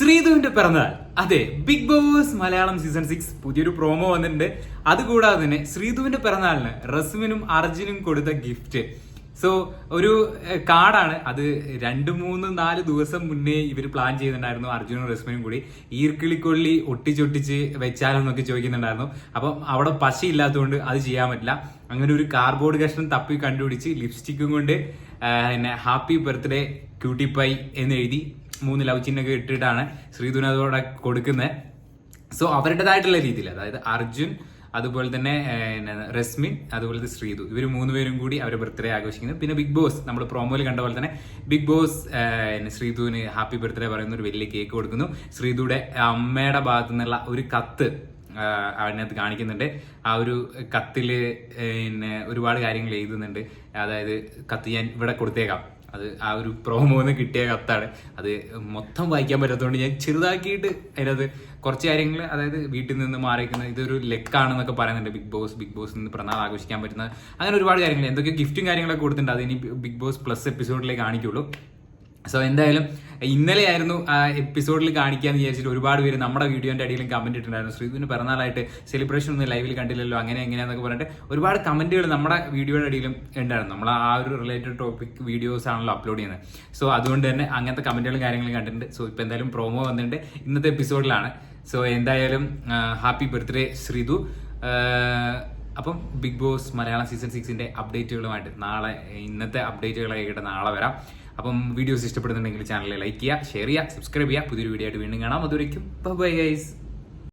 ശ്രീധുവിന്റെ പിറന്നാൾ. അതെ Big Boss Malayalam season six പുതിയൊരു പ്രോമോ വന്നിട്ടുണ്ട്. അതുകൂടാതെ തന്നെ ശ്രീധുവിന്റെ പിറന്നാളിന് റസ്മിനും അർജുനും കൊടുത്ത ഗിഫ്റ്റ് സോ ഒരു കാർഡാണ്. അത് രണ്ട് മൂന്ന് നാല് ദിവസം മുന്നേ ഇവർ പ്ലാൻ ചെയ്യുന്നുണ്ടായിരുന്നു അർജുനും റസ്മിനും കൂടി. ഈർക്കിളിക്കൊള്ളി ഒട്ടിച്ചൊട്ടിച്ച് വെച്ചാലെന്നൊക്കെ ചോദിക്കുന്നുണ്ടായിരുന്നു. അപ്പം അവിടെ പശ ഇല്ലാത്തതുകൊണ്ട് അത് ചെയ്യാൻ പറ്റില്ല. അങ്ങനെ ഒരു കാർഡ്ബോർഡ് കഷ്ണം തപ്പി കണ്ടുപിടിച്ച് ലിപ്സ്റ്റിക്കും കൊണ്ട് പിന്നെ ഹാപ്പി ബർത്ത്ഡേ ക്യൂട്ടി പൈ എന്ന് എഴുതി മൂന്ന് ലവ് ചിഹ്നൊക്കെ ഇട്ടിട്ടാണ് ശ്രീധുന് അതോടെ കൊടുക്കുന്നത് സോ അവരുടേതായിട്ടുള്ള രീതിയിൽ അതായത് അർജുൻ അതുപോലെ തന്നെ രശ്മി അതുപോലെ തന്നെ ശ്രീതു ഇവർ മൂന്നുപേരും കൂടി അവരെ ബർത്ത്ഡേ ആഘോഷിക്കുന്നു. പിന്നെ ബിഗ് ബോസ് നമ്മൾ പ്രോമോയിൽ കണ്ട പോലെ തന്നെ ബിഗ് ബോസ് ശ്രീതുവിന് ഹാപ്പി ബർത്ത്ഡേ പറയുന്ന ഒരു വലിയ കേക്ക് കൊടുക്കുന്നു. ശ്രീതുയുടെ അമ്മയുടെ ഭാഗത്തു നിന്നുള്ള ഒരു കത്ത് അതിനകത്ത് കാണിക്കുന്നുണ്ട്. ആ ഒരു കത്തിൽ പിന്നെ ഒരുപാട് കാര്യങ്ങൾ എഴുതുന്നുണ്ട്. അതായത് കത്ത് ഞാൻ ഇവിടെ കൊടുത്തേക്കാം. അത് ആ ഒരു പ്രോമോന്ന് കിട്ടിയ കത്താണ്. അത് മൊത്തം വായിക്കാൻ പറ്റാത്തതുകൊണ്ട് ഞാൻ ചെറുതാക്കിയിട്ട് അതിനകത്ത് കുറച്ച് കാര്യങ്ങൾ അതായത് വീട്ടിൽ നിന്ന് മാറിയിരിക്കുന്ന ഇതൊരു ലെക്കാണെന്നൊക്കെ പറയുന്നുണ്ട് ബിഗ് ബോസ് ബിഗ് ബോസ് നിന്ന് പിറന്നാൾ ആഘോഷിക്കാൻ പറ്റുന്ന അങ്ങനെ ഒരുപാട് കാര്യങ്ങൾ എന്തൊക്കെ ഗിഫ്റ്റും കാര്യങ്ങളൊക്കെ കൊടുത്തിട്ടുണ്ട്. അത് ഇനി ബിഗ് ബോസ് പ്ലസ് എപ്പിസോഡിലേക്ക് കാണിക്കുള്ളൂ. സോ എന്തായാലും ഇന്നലെ ആയിരുന്നു ആ എപ്പിസോഡിൽ കാണിക്കാന്ന് വിചാരിച്ചിട്ട് ഒരുപാട് പേര് നമ്മുടെ വീഡിയോന്റെ അടിയിലും കമന്റ് ഇട്ടിട്ടുണ്ടായിരുന്നു. ശ്രീധുവിന് പിറന്നാളായിട്ട് സെലിബ്രേഷൻ ഒന്നും ലൈവിൽ കണ്ടില്ലല്ലോ അങ്ങനെ എങ്ങനെയാന്നൊക്കെ പറഞ്ഞിട്ട് ഒരുപാട് കമന്റുകൾ നമ്മുടെ വീഡിയോയുടെ അടിയിലും ഉണ്ടായിരുന്നു. നമ്മൾ ആ ഒരു റിലേറ്റഡ് ടോപ്പിക് വീഡിയോസ് ആണല്ലോ അപ്ലോഡ് ചെയ്യുന്നത്. സോ അതുകൊണ്ട് തന്നെ അങ്ങനത്തെ കമന്റുകളും കാര്യങ്ങളും കണ്ടിട്ടുണ്ട്. സോ ഇപ്പൊ എന്തായാലും പ്രോമോ വന്നിട്ടുണ്ട് ഇന്നത്തെ എപ്പിസോഡിലാണ് സോ എന്തായാലും ഹാപ്പി ബർത്ത്ഡേ ശ്രീധു. അപ്പം ബിഗ് ബോസ് മലയാളം സീസൺ സിക്സിന്റെ അപ്ഡേറ്റുകളുമായിട്ട് നാളെ ഇന്നത്തെ അപ്ഡേറ്റുകളായിട്ട് നാളെ വരാം. അപ്പം വീഡിയോസ് ഇഷ്ടപ്പെടുന്നുണ്ടെങ്കിൽ ചാനൽ ലൈക്ക് ചെയ്യുക ഷെയർ ചെയ്യുക സബ്സ്ക്രൈബ് ചെയ്യുക. പുതിയൊരു വീഡിയോ ആയിട്ട് വീണ്ടും കാണാം. അതുവരയ്ക്കും ബൈ ഗൈസ്